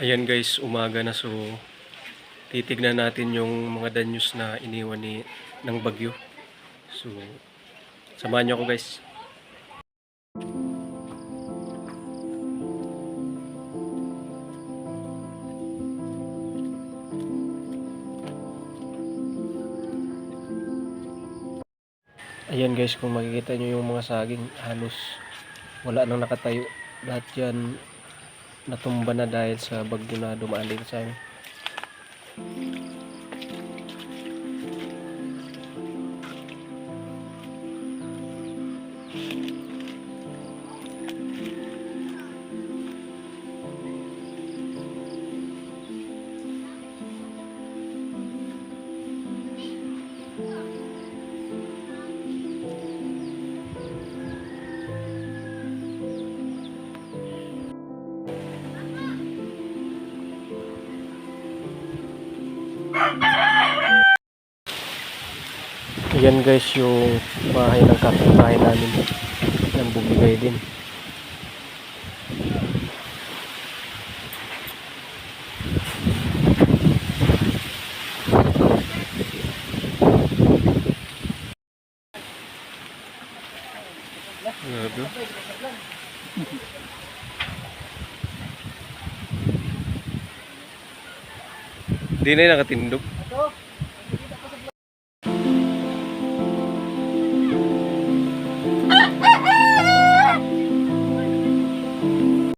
Ayan guys, umaga na so titignan natin yung mga danyos na iniwan ni ng bagyo. So samahan niyo ako guys. Ayan guys, kung makikita nyo yung mga saging, halos wala nang nakatayo. Lahat yan natumba na dahil sa bagyo na dumaan dito sa amin. Ayan guys yung bahay ng kapitbahay namin. Ng bumigay din. Grabe. Di na nakatindog.